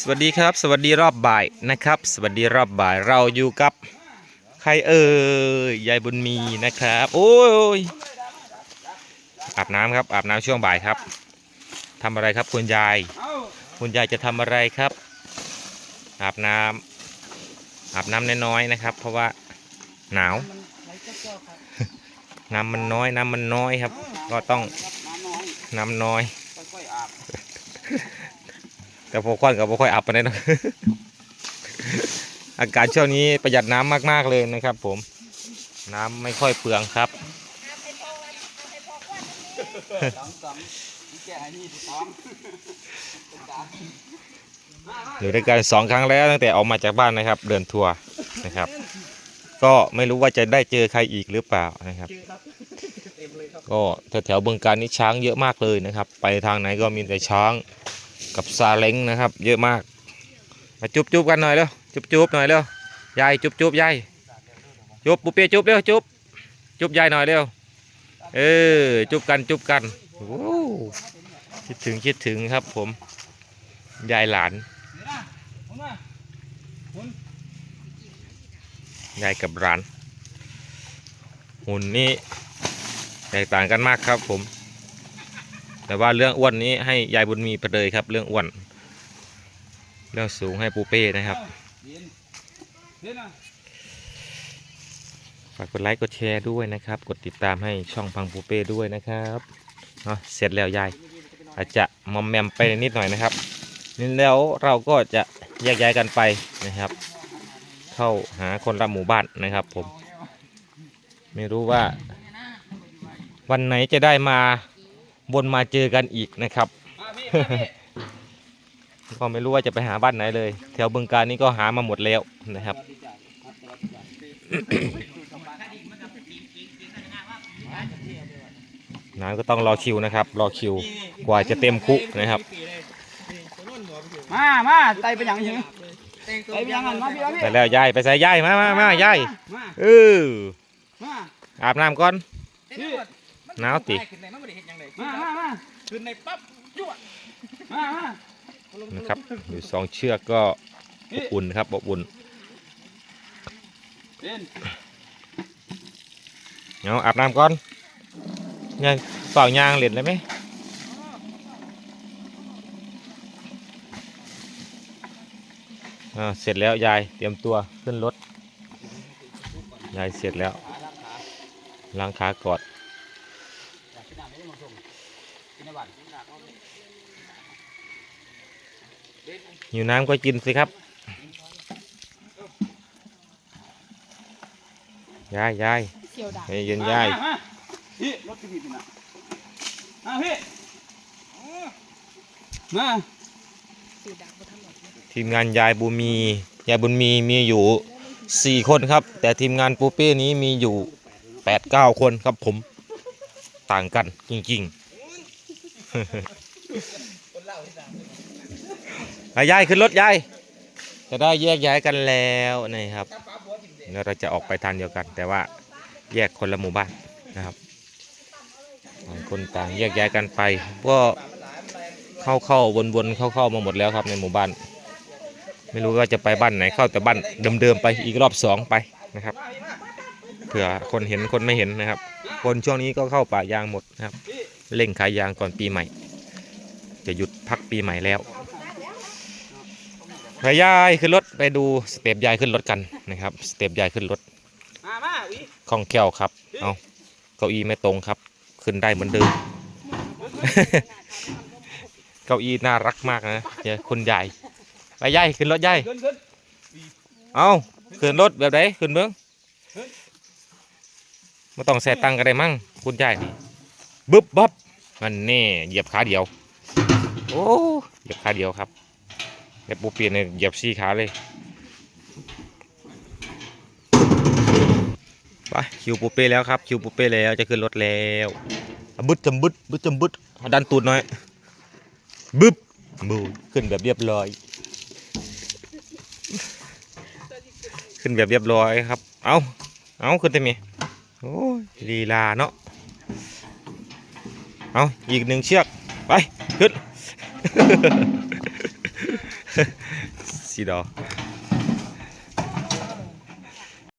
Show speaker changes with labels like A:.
A: สวัสดีครับ สวัสดีรอบบ่ายนะครับ สวัสดีรอบบ่ายเราอยู่กับใครเอ่ยยายบุญมีนะครับ โอ้ยอาบน้ำครับอาบน้ำช่วงบ่ายครับทำอะไรครับคุณยาย คุณยายจะทำอะไรครับ อาบน้ำอาบน้ำน้อยๆนะครับ เพราะว่าหนาว น้ำมันน้อยน้ำมันน้อยครับ ก็ต้องน้ำน้อย แต่พอควันกับพอค่อยอับไปเลยนะอากาศช่วงนี้ประหยัดน้ำมากๆเลยนะครับ ผม น้ำไม่ค่อยเปลืองครับอยู่ด้วยกันสองครั้งแล้วตั้งแต่ออกมาจากบ้านนะครับ เดินทัวร์นะครับ ก็ไม่รู้ว่าจะได้เจอใครอีกหรือเปล่านะครับ ก็แถวๆบึงการนี่ช้างเยอะมากเลยนะครับ ไปทางไหนก็มีแต่ช้าง กับซาเล้งนะครับ เยอะมาก มาจุบจุบกันหน่อยเร็วจุบจุบหน่อยเร็วยายจุบจุบยายจุบปุเปียจุบเร็วจุบจุบยายหน่อยเร็วเออจุบกันจุบกันโอ้คิดถึงคิดถึงครับผม ยายหลานยายกับหลานหุ่นนี่แตกต่างกันมากครับผม แต่ว่าเรื่องอ้วนนี้ให้ยายบุญมีไปเลยครับ เรื่องอ้วน เรื่องสูงให้ปูเป้นะครับฝากกดไลค์กดแชร์ด้วยนะครับ กดติดตามให้ช่องพังปูเป้ด้วยนะครับเนาะเสร็จแล้วยาย อาจจะมอมแมมไปนิดหน่อยนะครับนี่แล้วเราก็จะแยกย้ายกันไปนะครับ เข้าหาคนละหมู่บ้านนะครับ ผม ไม่รู้ว่า วันไหนจะได้มา บนมาเจอกันอีกนะครับ ก็ไม่รู้ว่าจะไปหาบ้านไหนเลย แถวบึงการนี้ก็หามาหมดแล้วนะครับน้ำก็ต้องรอคิวนะครับ รอคิวกว่าจะเต็มคุนะครับ
B: มามาไตไปยังยังไตไปยังหันมาพี่มาพี่
A: ไปแล้วยายไปใส่ยายมามามายาย
B: มา
A: เออ
B: มา
A: อาบน้ำก่อน
B: พี่
A: หนาวติ
C: ขึ้นในมันไม่ได้เห็นอยังไง
B: มามามา
C: ขึ้นในปั๊บยั่ว
B: มามา
A: นะครับอยู่สองเชือกก็อบอุ่นครับอบอุ่น
B: เอา
A: อาบน้ำก่อนยังเปล่ายางเล่นเลยไหมเสร็จแล้วยายเตรียมตัวขึ้นรถยายเสร็จแล้วล้างขากอด หิวน้ำก็กินสิครับ ยายยาย
D: เสียวดาบ
A: ให้เย็นยาย
B: มาพี่รถพี่พี่นะมาพี่มา
D: เสียวดาบบนถนนเนี่ย
A: ทีมงานยายบุญมี ยายบุญมีมีอยู่สี่คนครับ แต่ทีมงานปูเป้นี้มีอยู่แปดเก้าคนครับผม ต่างกันจริงๆไปยายขึ้นรถยายจะได้แยกย้ายกันแล้วนะครับแล้วเราจะออกไปทางเดียวกัน แต่ว่าแยกคนละหมู่บ้านนะครับต่างคนต่างแยกย้ายกันไปก็เข้าเข้าวนวนๆเข้าเข้ามาหมดแล้วครับในหมู่บ้าน ไม่รู้ว่าจะไปบ้านไหนเข้าแต่บ้านเดิมๆไปอีกรอบสองไปนะครับ เผื่อคนเห็นคนไม่เห็นนะครับ คนช่วงนี้ก็เข้าป่ายางหมดนะครับ เร่งขายยางก่อนปีใหม่ จะหยุดพักปีใหม่แล้วไปยายขึ้นรถไปดูสเต็ปยายขึ้นรถกันนะครับสเต็ปยายขึ้นรถคล่องแคล่วครับเอาเก้าอี้ไม่ตรงครับ ขึ้นได้เหมือนเดิมเก้าอี้น่ารักมากนะเดี๋ยวคุณยายไปยายขึ้นรถยายเอาขึ้นรถแบบไหนขึ้นเบื้อง ไม่ต้องแส่ตังค์กันได้มั้งคุณยายนี่บึ๊บบับมันนี่เหยียบขาเดียว โอ้เหยียบขาเดียวครับแบบปูเปลี่ยนเนี่ยเหยียบสี่ขาเลยไปคิวปูเป้แล้วครับคิวปูเป้แล้วจะขึ้นรถแล้วบึดจำบึดบึดจำบึดดันตูดหน่อยบึ๊บบูขึ้นแบบเรียบร้อย ขึ้นแบบเรียบร้อยครับ เอาเอาขึ้นได้ไหม โอ้ยลีลาเนาะเอาอีกหนึ่งเชือก ไป ขึ้นสีดอ